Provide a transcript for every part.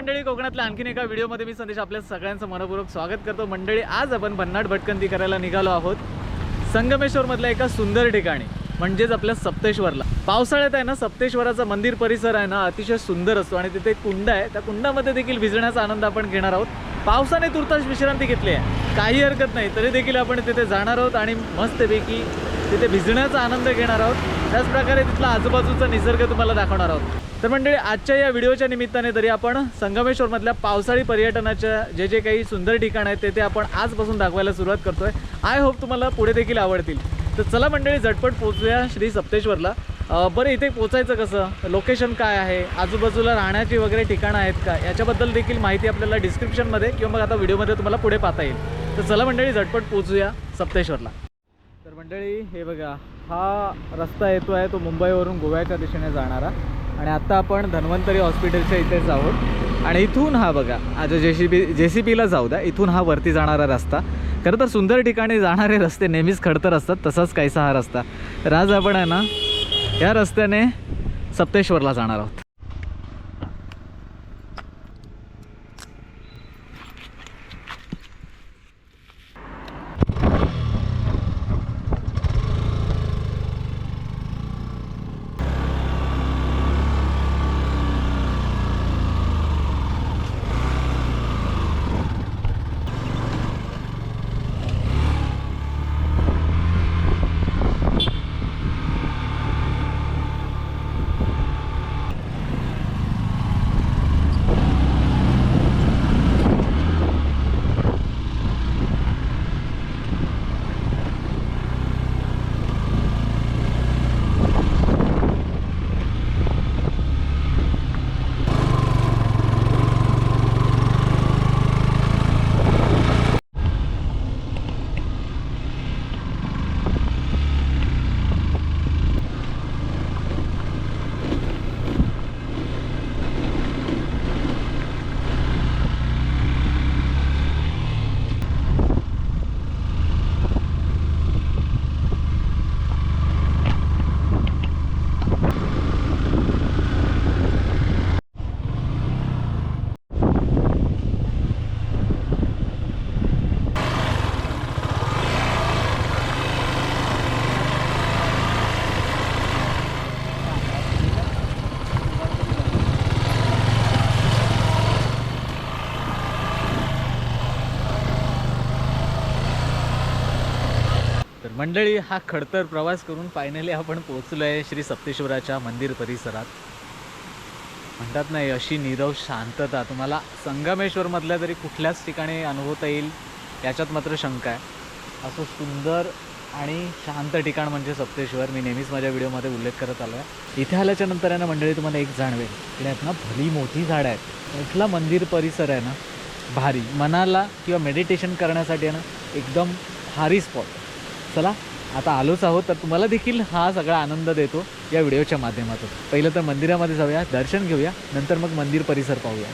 मंडळी कोकणातल्या आणखीन एका व्हिडिओमध्ये मी संदेश आपल्या सगळ्यांचं मनपूर्वक स्वागत करतो. मंडळी आज आपण भन्नाट भटकंती करायला निघालो आहोत. संगमेश्वरमधल्या एका सुंदर ठिकाणी म्हणजेच आपल्या सप्तेश्वरला. पावसाळ्यात आहे ना सप्तेश्वराचा मंदिर परिसर आहे ना अतिशय सुंदर असतो आणि तिथे एक कुंड आहे. त्या कुंडामध्ये देखील भिजण्याचा आनंद आपण घेणार आहोत. पावसाने तुर्तास विश्रांती घेतली आहे. काही हरकत नाही तरी देखील आपण तिथे जाणार आहोत आणि मस्तपैकी तिथे भिजण्याचा आनंद घेणार आहोत. त्याचप्रकारे तिथला आजूबाजूचा निसर्ग तुम्हाला दाखवणार आहोत. तर मंडळी आजच्या या व्हिडिओच्या निमित्ताने तरी आपण संगमेश्वरमधल्या पावसाळी पर्यटनाच्या जे जे काही सुंदर ठिकाण आहेत ते ते आपण आजपासून दाखवायला सुरुवात करतोय. आय होप तुम्हाला पुढे देखील आवडतील. तर चला मंडळी झटपट पोचूया श्री सप्तेश्वरला. बरं इथे पोचायचं कसं? लोकेशन काय आहे? आजूबाजूला राहण्याची वगैरे ठिकाणं आहेत का? याच्याबद्दल देखील माहिती आपल्याला डिस्क्रिप्शनमध्ये किंवा मग आता व्हिडिओमध्ये तुम्हाला पुढे पाहता येईल. तर चला मंडळी झटपट पोचूया सप्तेश्वरला. तर मंडळी हे बघा हा रस्ता येतो आहे तो मुंबईवरून गोव्याच्या दिशेने जाणारा. आणि आत्ता आपण धन्वंतरी हॉस्पिटलच्या इथेच आहोत. आणि इथून हा बघा आज जे सी बी जे सी बीला जाऊ द्या इथून हा वरती जाणारा रस्ता. खरं तर सुंदर ठिकाणी जाणारे रस्ते नेहमीच खडतर असतात तसाच काहीसा हा रस्ता. तर आज आपण आहे ना या रस्त्याने सप्तेश्वरला जाणार आहोत. मंडळी हा खडतर प्रवास करून फायनली आपण पोहोचलो आहे श्री सप्तेश्वराच्या मंदिर परिसरात. म्हणतात नाही अशी नीरव शांतता. तुम्हाला संगमेश्वरमधल्या तरी कुठल्याच ठिकाणी अनुभवता येईल याच्यात मात्र शंका आहे. असं सुंदर आणि शांत ठिकाण म्हणजे सप्तेश्वर. मी नेहमीच माझ्या व्हिडिओमध्ये उल्लेख करत आलो आहे इथे आल्याच्यानंतर आहे ना मंडळी तुम्हाला एक जाणवेल. इकडे आहेत ना भली मोठी झाडं आहेत. इथला मंदिर परिसर आहे ना भारी. मनाला किंवा मेडिटेशन करण्यासाठी आहे ना एकदम भारी स्पॉट चला आता आलोच आहोत तर तुम्हाला देखील हा सगळा आनंद देतो या व्हिडिओच्या माध्यमातून. पहिलं तर मंदिरामध्ये जाऊया दर्शन घेऊया नंतर मग मंदिर परिसर पाहूया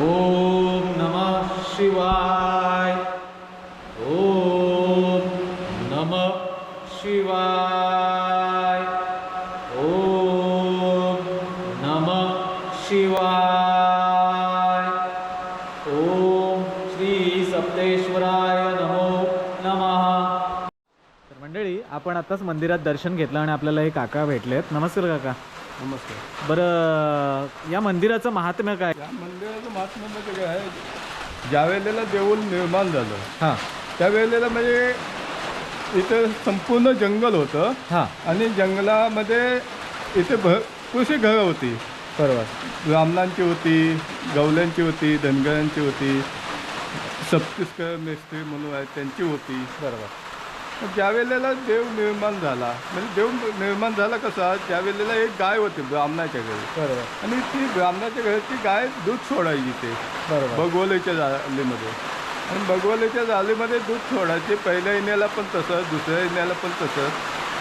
ओम नमः शिवाय ओम नमः शिवाय. ओम नमः शिवाय. ओम श्री सप्तेश्वराय नमो नमः. तर मंडळी आपण आताच मंदिरात दर्शन घेतलं आणि आपल्याला हे काका भेटलेत. नमस्कार काका. नमस्कार. बरं या मंदिराचं महात्म्य काय? या मंदिराचं महात्म्य म्हणजे काय आहे? ज्या वेळेला देऊळ निर्माण झालं हां. त्यावेळेला म्हणजे इथं संपूर्ण जंगल होतं. हां. आणि जंगलामध्ये इथे भरपूरशी घरं होती. बरोबर. ब्राह्मणांची होती गवल्यांची होती धनगरांची होती सप्तिस्कर मेस्त्री म्हणून आहेत त्यांची होती. बरोबर. मग ज्या वेळेला देव निर्माण झाला म्हणजे देव निर्माण झाला कसा ज्या वेळेला एक गाय होती ब्राह्मणाच्या घरी. बरोबर. आणि ती ब्राह्मणाच्या घरची गाय दूध सोडायची ते बरोबर. बगवलेच्या जालीमध्ये आणि बगवलेच्या जालीमध्ये दूध सोडायचे पहिल्या येण्याला पण तसं दुसऱ्या येण्याला पण तसं.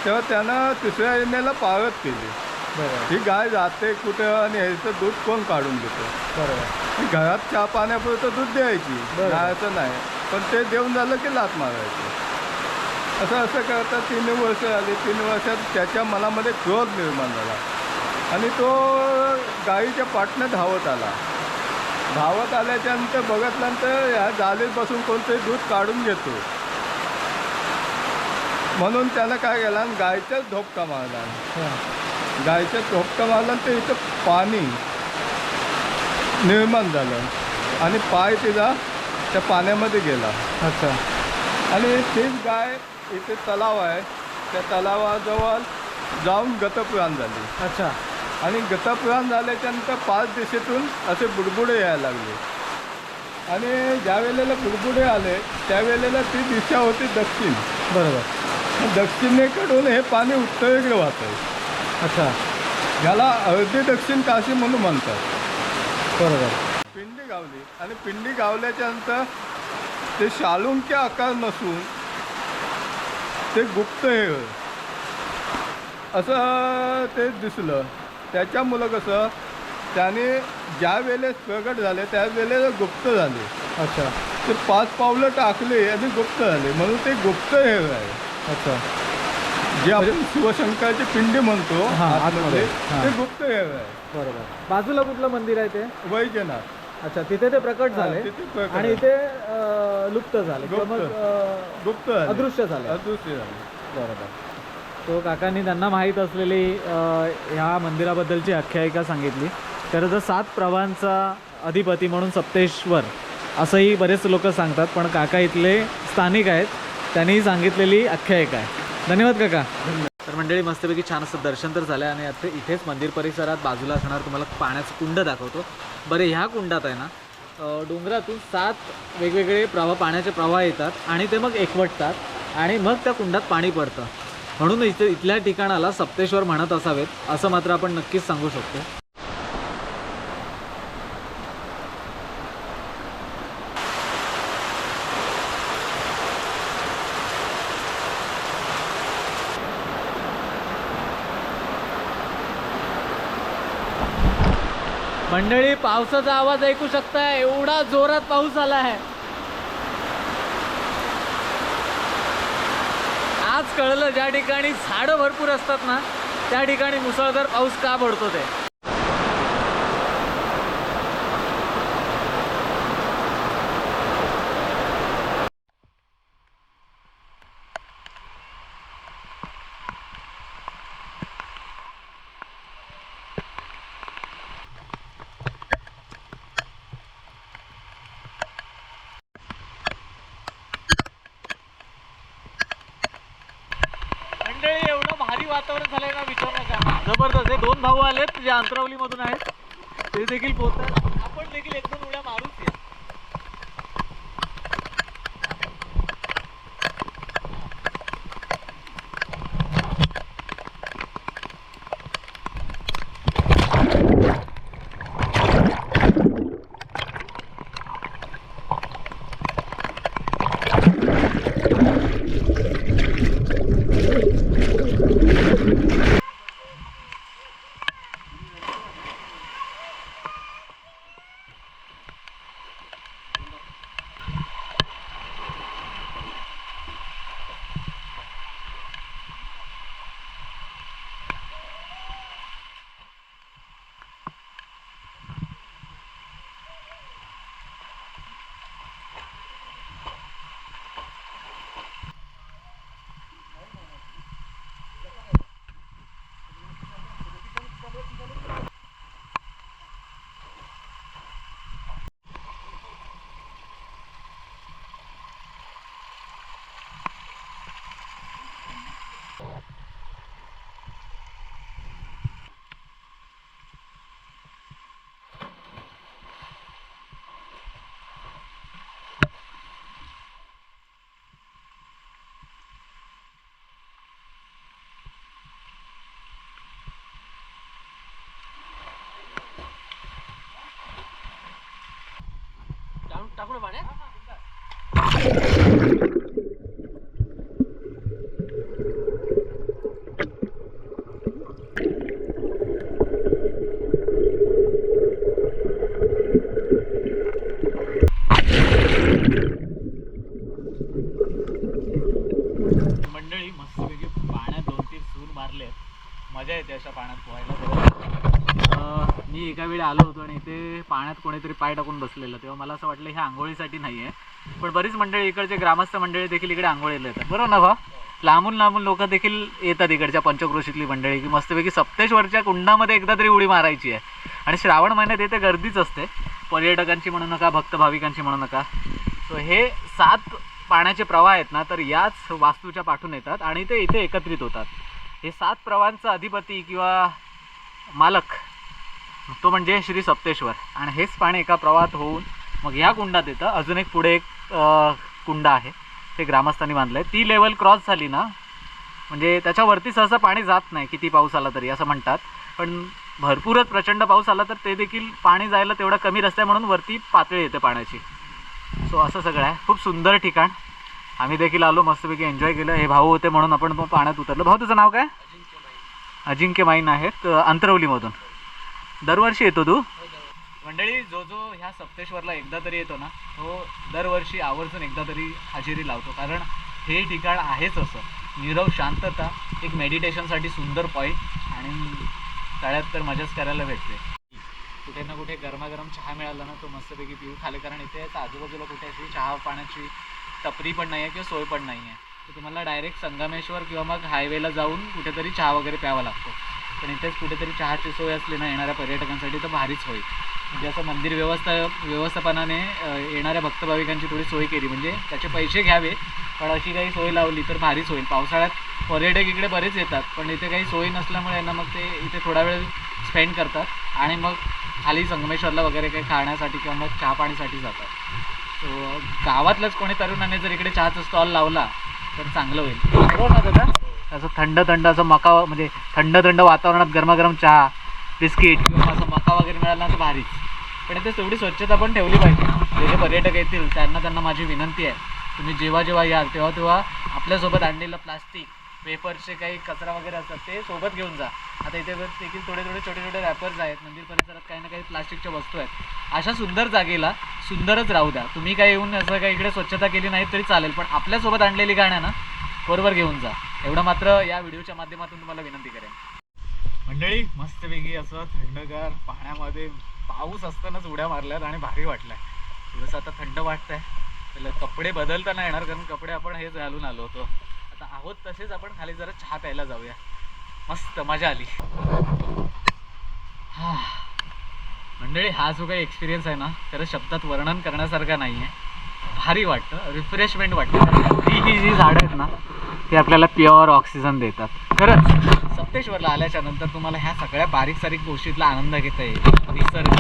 तेव्हा त्यानं तिसऱ्या येण्याला पाळत केली. बरोबर. ही गाय जाते कुठं आणि ह्याचं दूध कोण काढून देतं? बरोबर. घरात चहा पाण्यापुरतं दूध द्यायची. बरं. नाही. पण ते देऊन झालं की लात मारायचं. असं असं करता तीन वर्ष आली. तीन वर्षात त्याच्या मनामध्ये क्रोध निर्माण झाला. आणि तो गाईच्या पाटनं धावत आला. धावत आल्याच्यानंतर बघितल्यानंतर ह्या जालीत बसून कोणतरी दूध काढून घेतो. म्हणून त्यानं काय केला? गायचाच धोपका मारला. गायच्या धोपका मारला तर इथं पाणी निर्माण झालं. आणि पाय तिचा त्या पाण्यामध्ये गेला. अच्छा. आणि तीच गाय इथे तलाव आहे. त्या तलावाजवळ जाऊन गतपुराण झाली. अच्छा. आणि गतपुराण झाल्याच्यानंतर पाच दिशेतून असे बुडबुडे यायला लागले. आणि ज्या वेळेला बुडबुडे आले त्यावेळेला ती दिशा होती दक्षिण. बरोबर. दक्षिणेकडून हे पाणी उत्तरेकडे वाहत आहे. अच्छा. याला अर्धी दक्षिण काशी म्हणून म्हणतात. बरोबर. पिंडी गावली. आणि पिंडी गावल्याच्या नंतर ते शालुंक्य आकार नसून ते गुप्त हे. असं ते दिसलं. त्याच्यामुळं कसं त्याने ज्या वेळेस प्रगट झाले त्या वेळेला गुप्त झाले. अच्छा. ते पाच पावलं टाकले आणि गुप्त झाले. म्हणून ते गुप्त हे आहे. अच्छा. जे आपण शिवशंकराची पिंडी म्हणतो हा, आतमध्ये, आतमध्ये. हा. ते गुप्त हे आहे. बरोबर. बाजूला कुठलं मंदिर आहे ते? वैजनाथ. अच्छा तिथे ते प्रकट हा, झाले तिथे प्रकट आणि झाले. इथे अं, लुप्त झाले. किंवा मग गुप्त. अं, गुप्त झाले. अदृश्य झाले. अदृश्य झाले. बरोबर. तो काकांनी त्यांना माहीत असलेली ह्या मंदिराबद्दलची आख्यायिका सांगितली. खरं तर सात प्रवाहांचा अधिपती म्हणून सप्तेश्वर असंही बरेच लोक सांगतात पण काका इथले स्थानिक आहेत त्यांनी सांगितलेली आख्यायिका आहे. धन्यवाद काका. तर मंडळी मस्तपैकी छान असं दर्शन तर झालं आणि आता इथेच मंदिर परिसरात बाजूला असणार तुम्हाला पाण्याचं कुंड दाखवतो. बरं ह्या कुंडात आहे ना डोंगरातून सात वेगवेगळे प्रवाह पाण्याचे प्रवाह येतात आणि ते मग एकवटतात आणि मग त्या कुंडात पाणी पडतं. म्हणून इथे इथल्या ठिकाणाला सप्तेश्वर म्हणत असावेत असं मात्र आपण नक्कीच सांगू शकतो. मंडळी पावसाचा आवाज ऐकू शकताय एवढा जोरात पाऊस आला आहे आज कळलं ज्या ठिकाणी झाडं भरपूर असतात ना त्या ठिकाणी मुसळधार पाऊस का पडतो ते मंडळी एवढं भारी वातावरण झालंय ना विचार नका जबरदस्त हे दोन भाऊ आलेत जे अंतरावली मधून आहेत ते देखील पोहतात आपण देखील एक दोन उड्या मारू. या मंडळी मस्तपैकी पाण्यात दोन तीन सूर मारले मजा येते अशा पाण्यात पोहायला. मी एका वेळी आलो होतो आणि इथे पाण्यात कोणीतरी पाय टाकून बसलेलं. तेव्हा मला असं वाटलं हे आंघोळीसाठी नाही आहे पण बरीच मंडळी इकडचे ग्रामस्थ मंडळी देखील इकडे आंघोळीला येतात. बरोबर ना भा लांबून लांबून लोक देखील येतात इकडच्या पंचक्रोशीतली मंडळी की मस्तपैकी सप्तेश्वरच्या कुंडामध्ये एकदा तरी उडी मारायची आहे. आणि श्रावण महिन्यात येथे गर्दीच असते. पर्यटकांची म्हणू नका भक्त भाविकांची म्हणू नका. सो हे सात पाण्याचे प्रवाह आहेत ना तर याच वास्तूच्या पाठून येतात आणि ते इथे एकत्रित होतात. हे सात प्रवाहांचा अधिपती किंवा मालक तो म्हणजे श्री सप्तेश्वर. आणि हेच पाणी एका प्रवाहात होऊन मग ह्या कुंडात येतं. अजून एक पुढे एक कुंड आहे. ते ग्रामस्थांनी बांधलं आहे ती लेवल क्रॉस झाली ना म्हणजे त्याच्यावरती सहसा पाणी जात नाही किती पाऊस आला तरी असं म्हणतात. पण भरपूरच प्रचंड पाऊस आला तर ते देखील पाणी जायला तेवढा कमी रस्ता म्हणून वरती पातळी येते पाण्याची. सो असं सगळं आहे. खूप सुंदर ठिकाण. आम्ही देखील आलो मस्तपैकी एन्जॉय केलं. हे भाऊ होते म्हणून आपण पाण्यात उतरलो. भाऊ तुझं नाव काय? अजिंक्य माईन आहेत अ, अंतरवलीमधून. दरवर्षी येतो तू? मंडळी जो जो ह्या सप्तेश्वरला एकदा तरी येतो ना तो दरवर्षी आवर्जून एकदा तरी हजेरी लावतो. कारण हे ठिकाण आहेच असं. निरव शांतता एक मेडिटेशनसाठी सुंदर पॉईंट आणि तळ्यात तर मजाच करायला भेटते. कुठे ना कुठे गरमागरम चहा मिळाला ना तो मस्तपैकी पिऊ खाले. कारण इथे आजूबाजूला कुठे अशी चहा पाण्याची टपरी पण नाही आहे किंवा सोय पण नाही आहे तर तुम्हाला डायरेक्ट संगमेश्वर किंवा मग हायवेला जाऊन कुठेतरी चहा वगैरे प्यावा लागतो. पण इथेच कुठेतरी चहाची सोय असली ना येणाऱ्या पर्यटकांसाठी तर भारीच होईल. म्हणजे असं मंदिर व्यवस्था व्यवस्थापनाने येणाऱ्या भक्तभाविकांची थोडी सोय केली. म्हणजे त्याचे पैसे घ्यावे पण अशी काही सोय लावली तर भारीच होईल. पावसाळ्यात पर्यटक इकडे बरेच येतात पण इथे काही सोय नसल्यामुळे ना मग ते इथे थोडा वेळ स्पेंड करतात आणि मग खाली संगमेश्वरला वगैरे काही खाण्यासाठी किंवा मग चहा पाण्यासाठी जातात. सो गावातलंच कोणी तरुणाने जर इकडे चहाचा स्टॉल लावला तर चांगलं होईल. बरोबर ना दादा. असं थंड थंड असं मका म्हणजे थंड थंड वातावरणात गरमागरम चहा बिस्किट किंवा असं मका वगैरे मिळाला तर भारीच. पण इथे तेवढी स्वच्छता पण ठेवली पाहिजे. जे जे पर्यटक येतील त्यांना त्यांना माझी विनंती आहे. तुम्ही जेव्हा जेव्हा याल तेव्हा तेव्हा आपल्यासोबत आणलेलं प्लास्टिक पेपरचे काही कचरा वगैरे असतात ते सोबत घेऊन जा. आता इथे देखील थोडे थोडे छोटे छोटे रॅपर्स आहेत मंदिर परिसरात काही ना काही प्लास्टिकच्या वस्तू आहेत. अशा सुंदर जागेला सुंदरच राहू द्या. तुम्ही काय येऊन असं काही इकडे स्वच्छता केली नाही तरी चालेल पण आपल्यासोबत आणलेली गाण्या ना बरोबर घेऊन जा. एवढं मात्र या व्हिडिओच्या माध्यमातून तुम्हाला विनंती करेन. मंडळी मस्तपैकी असं थंडगार पाण्यामध्ये पाऊस असतानाच उड्या मारल्यात आणि भारी वाटलाय. थोडंसं आता थंड वाटतंय. त्याला कपडे बदलता नाही येणार कारण कपडे आपण हेच घालून आलो होतो. आता आहोत तसेच आपण खाली जरा चहा प्यायला जाऊया. मस्त मजा आली. हा. मंडळी हा जो काही एक्सपिरियन्स आहे ना तर शब्दात वर्णन करण्यासारखा नाही आहे भारी वाटतं रिफ्रेशमेंट वाटतं. ही जी झाडं आहेत ना ते आपल्याला प्युअर ऑक्सिजन देतात. खरंच. सप्तेश्वरला आल्याच्यानंतर तुम्हाला ह्या सगळ्या बारीक सारीक गोष्टीतला आनंद घेता येईल. निसर्ग.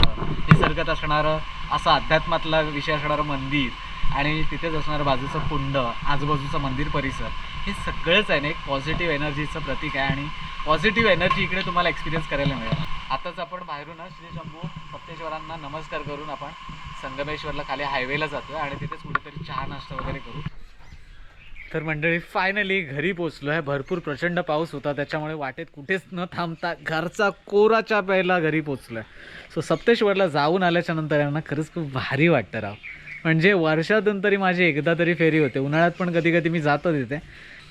निसर्गात असणारं असं अध्यात्मातला विषय असणारं मंदिर आणि तिथेच असणारं बाजूचं कुंड आजूबाजूचं मंदिर परिसर हे सगळंच आहे ना एक पॉझिटिव्ह एनर्जीचं प्रतीक आहे आणि पॉझिटिव्ह एनर्जी इकडे तुम्हाला एक्सपिरियन्स करायला मिळेल. आताच आपण बाहेरूनच श्री शंभू सप्तेश्वरांना नमस्कार करून आपण संगमेश्वरला खाली हायवेला जातो आणि तिथेच कुठेतरी चहा नाश्ता वगैरे करू. तर मंडळी फायनली घरी पोचलो आहे भरपूर प्रचंड पाऊस होता. त्याच्यामुळे वाटेत कुठेच न थांबता घरचा कोराच्या प्यायला घरी पोचलो आहे सो सप्तेश्वरला जाऊन आल्याच्यानंतर यांना खरंच खूप भारी वाटतं राव. म्हणजे वर्षातून तरी माझी एकदा तरी फेरी होते. उन्हाळ्यात पण कधी कधी मी जातो तिथे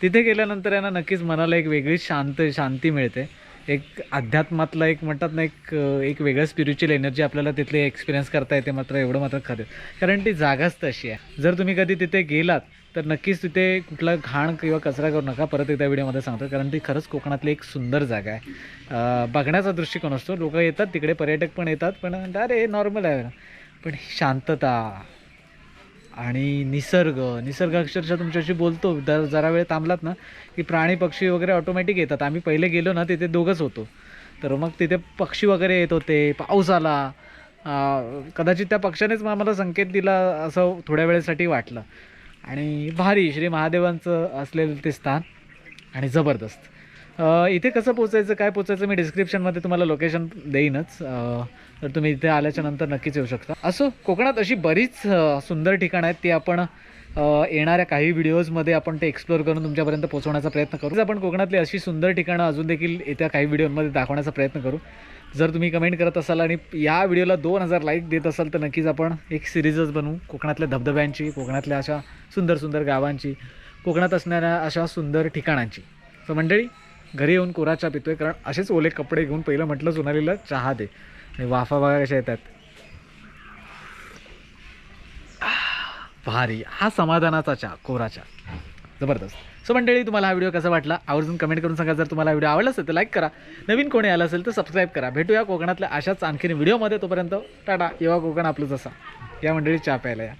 तिथे गेल्यानंतर यांना नक्कीच मनाला एक वेगळी शांत शांती मिळते. एक अध्यात्मातला एक म्हणतात ना एक एक वेगळं स्पिरिच्युअल एनर्जी आपल्याला तिथले एक्सपिरियन्स करता येते मात्र एवढं मात्र खरं कारण ती जागाच तशी आहे. जर तुम्ही कधी तिथे गेलात तर नक्कीच तिथे कुठला घाण किंवा कचरा करू नका. परत एकदा व्हिडिओमध्ये सांगतो कारण ती खरंच कोकणातली एक सुंदर जागा आहे. बघण्याचा दृष्टिकोन असतो. लोक येतात तिकडे पर्यटक पण येतात पण अरे नॉर्मल आहे. पण शांतता आणि निसर्ग निसर्ग अक्षरशः तुमच्याशी बोलतो. जर जरा वेळ थांबलात ना की प्राणी पक्षी वगैरे ऑटोमॅटिक येतात. आम्ही पहिले गेलो ना तिथे दोघंच होतो. तर मग तिथे पक्षी वगैरे येत होते पाऊस आला. कदाचित त्या पक्षानेच मग आम्हाला संकेत दिला असं थोड्या वेळेसाठी वाटलं. आणि भारी श्री महादेवांचं असलेलं ते स्थान आणि जबरदस्त. इथे कसं पोचायचं काय पोचायचं मी डिस्क्रिप्शनमध्ये तुम्हाला लोकेशन देईनच. तर तुम्ही इथे आल्याच्यानंतर नक्कीच येऊ शकता. असो कोकणात अशी बरीच सुंदर ठिकाणं आहेत ती आपण येणाऱ्या काही व्हिडिओजमध्ये आपण ते एक्सप्लोअर करून तुमच्यापर्यंत पोहोचवण्याचा प्रयत्न करू. आपण कोकणातली अशी सुंदर ठिकाणं अजून देखील येत्या काही व्हिडिओमध्ये दाखवण्याचा प्रयत्न करू. जर तुम्ही कमेंट करत असाल आणि या व्हिडिओला दोन हजार लाईक देत असाल तर नक्कीच आपण एक सिरीजच बनवू. कोकणातल्या धबधब्यांची कोकणातल्या अशा सुंदर सुंदर गावांची कोकणात असणाऱ्या अशा सुंदर ठिकाणांची. तर मंडळी घरी येऊन कोरा चहा पितोय कारण असेच ओले कपडे घेऊन पहिलं म्हटलं सोनालीला चहा दे. आणि वाफा बघा कशा येतात. भारी. हा समाधानाचा चहा कोरा चहा. जबरदस्त. सो मंडळी तुम्हाला हा व्हिडिओ कसा वाटला? आवर्जून कमेंट करून सांगा. जर तुम्हाला व्हिडिओ आवडला असेल तर लाईक करा. नवीन कोणी आलं असेल तर सबस्क्राईब करा. भेटूया कोकणातल्या अशाच आणखीन व्हिडिओमध्ये तोपर्यंत. टाटा. येवा कोकण आपलं जसा. या मंडळी चहा प्यायला या.